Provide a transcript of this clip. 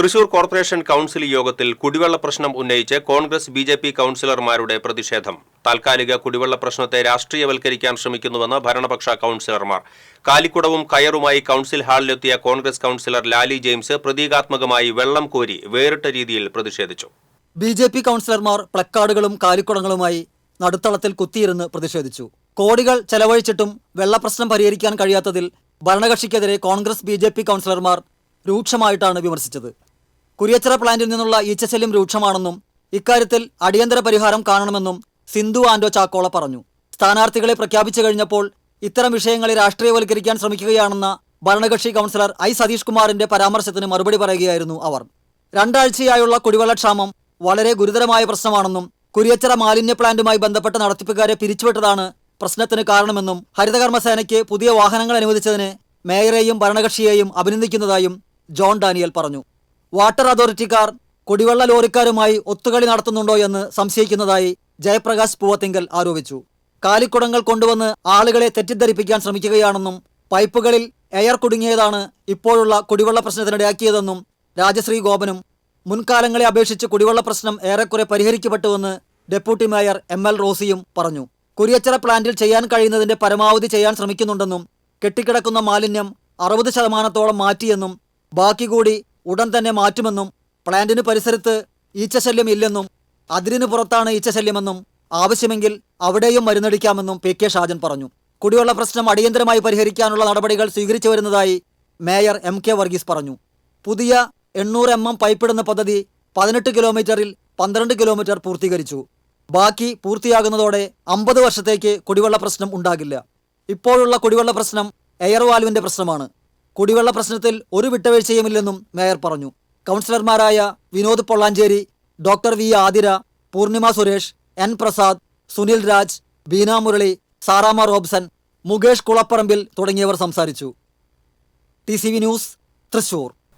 Thrissur corporation council യോഗത്തിൽ കുടിവെള്ള പ്രശ്നം ഉന്നയിച്ച് കോൺഗ്രസ് ബി ജെ പി കൌൺസിലർമാരുടെ പ്രതിഷേധം. താൽക്കാലിക കുടിവെള്ള പ്രശ്നത്തെ രാഷ്ട്രീയവൽക്കരിക്കാൻ ശ്രമിക്കുന്നുവെന്ന് ഭരണപക്ഷ കൌൺസിലർമാർ. കാലിക്കുടവും കയറുമായി കൌൺസിൽ ഹാളിലെത്തിയ കോൺഗ്രസ് കൌൺസിലർ ലാലി ജെയിംസ് പ്രതീകാത്മകമായി വെള്ളം കോരി വേറിട്ട രീതിയിൽ പ്രതിഷേധിച്ചു. ബി ജെ പി കൌൺസിലർമാർ പ്ലക്കാർഡുകളും കാലിക്കുടങ്ങളുമായി നടുത്തളത്തിൽ കുത്തിയിരുന്ന് പ്രതിഷേധിച്ചു. കോടികൾ ചെലവഴിച്ചിട്ടും വെള്ളപ്രശ്നം പരിഹരിക്കാൻ കഴിയാത്തതിൽ ഭരണകക്ഷിക്കെതിരെ കോൺഗ്രസ് ബി കൗൺസിലർമാർ രൂക്ഷമായിട്ടാണ് വിമർശിച്ചത്. കുരിയച്ചിറ പ്ലാന്റിൽ നിന്നുള്ള ഈച്ചശല്യം രൂക്ഷമാണെന്നും ഇക്കാര്യത്തിൽ അടിയന്തര പരിഹാരം കാണണമെന്നും സിന്ധു ആൻഡോ ചാക്കോള പറഞ്ഞു. സ്ഥാനാർത്ഥികളെ പ്രഖ്യാപിച്ചു കഴിഞ്ഞപ്പോൾ ഇത്തരം വിഷയങ്ങളെ രാഷ്ട്രീയവൽക്കരിക്കാൻ ശ്രമിക്കുകയാണെന്ന ഭരണകക്ഷി കൗൺസിലർ ഐ സതീഷ് കുമാറിന്റെ പരാമർശത്തിന് മറുപടി പറയുകയായിരുന്നു അവർ. രണ്ടാഴ്ചയായുള്ള കുടിവെള്ളക്ഷാമം വളരെ ഗുരുതരമായ പ്രശ്നമാണെന്നും കുരിയച്ചിറ മാലിന്യ പ്ലാന്റുമായി ബന്ധപ്പെട്ട നടത്തിപ്പുകാരെ പിരിച്ചുവിട്ടതാണ് പ്രശ്നത്തിന് കാരണമെന്നും ഹരിതകർമ്മസേനയ്ക്ക് പുതിയ വാഹനങ്ങൾ അനുവദിച്ചതിന് മേയറെയും ഭരണകക്ഷിയെയും അഭിനന്ദിക്കുന്നതായും ജോൺ ഡാനിയൽ പറഞ്ഞു. വാട്ടർ അതോറിറ്റിക്കാർ കുടിവെള്ള ലോറിക്കാരുമായി ഒത്തുകളി നടത്തുന്നുണ്ടോ എന്ന് സംശയിക്കുന്നതായി ജയപ്രകാശ് പൂവത്തിങ്കൽ ആരോപിച്ചു. കാലിക്കുടങ്ങൾ കൊണ്ടുവന്ന് ആളുകളെ തെറ്റിദ്ധരിപ്പിക്കാൻ ശ്രമിക്കുകയാണെന്നും പൈപ്പുകളിൽ എയർ കുടുങ്ങിയതാണ് ഇപ്പോഴുള്ള കുടിവെള്ള പ്രശ്നത്തിനിടയാക്കിയതെന്നും രാജശ്രീ ഗോപനും മുൻകാലങ്ങളെ അപേക്ഷിച്ച് കുടിവെള്ള പ്രശ്നം ഏറെക്കുറെ പരിഹരിക്കപ്പെട്ടുവെന്ന് ഡെപ്യൂട്ടി മേയർ എം എൽ റോസിയും പറഞ്ഞു. കുരിയച്ചിറ പ്ലാന്റിൽ ചെയ്യാൻ കഴിയുന്നതിന്റെ പരമാവധി ചെയ്യാൻ ശ്രമിക്കുന്നുണ്ടെന്നും കെട്ടിക്കിടക്കുന്ന മാലിന്യം അറുപത് ശതമാനത്തോളം മാറ്റിയെന്നും ബാക്കി കൂടി ഉടൻ തന്നെ മാറ്റുമെന്നും പ്ലാന്റിന് പരിസരത്ത് ഈച്ചശല്യം ഇല്ലെന്നും അതിരിന് പുറത്താണ് ഈച്ചശല്യമെന്നും ആവശ്യമെങ്കിൽ അവിടെയും മരുന്നടിക്കാമെന്നും പി കെ ഷാജൻ പറഞ്ഞു. കുടിവെള്ള പ്രശ്നം അടിയന്തരമായി പരിഹരിക്കാനുള്ള നടപടികൾ സ്വീകരിച്ചു വരുന്നതായി മേയർ എം കെ വർഗീസ് പറഞ്ഞു. പുതിയ എണ്ണൂറ് എം എം പൈപ്പിടുന്ന പദ്ധതി പതിനെട്ട് കിലോമീറ്ററിൽ പന്ത്രണ്ട് കിലോമീറ്റർ പൂർത്തീകരിച്ചു. ബാക്കി പൂർത്തിയാകുന്നതോടെ അമ്പത് വർഷത്തേക്ക് കുടിവെള്ള പ്രശ്നം ഉണ്ടാകില്ല. ഇപ്പോഴുള്ള കുടിവെള്ള പ്രശ്നം എയർ വാൽവിന്റെ പ്രശ്നമാണ്. കുടിവെള്ള പ്രശ്നത്തിൽ ഒരു വിട്ടുവീഴ്ചയുമില്ലെന്നും മേയർ പറഞ്ഞു. കൗൺസിലർമാരായ Vinod Pollanchery doctor V Athira Poornima Suresh N Prasad Sunil Raj Beena Murali Saramma Robson Mukesh Kulapparambil തുടങ്ങിയവർ സംസാരിച്ചു. T news Thrissur.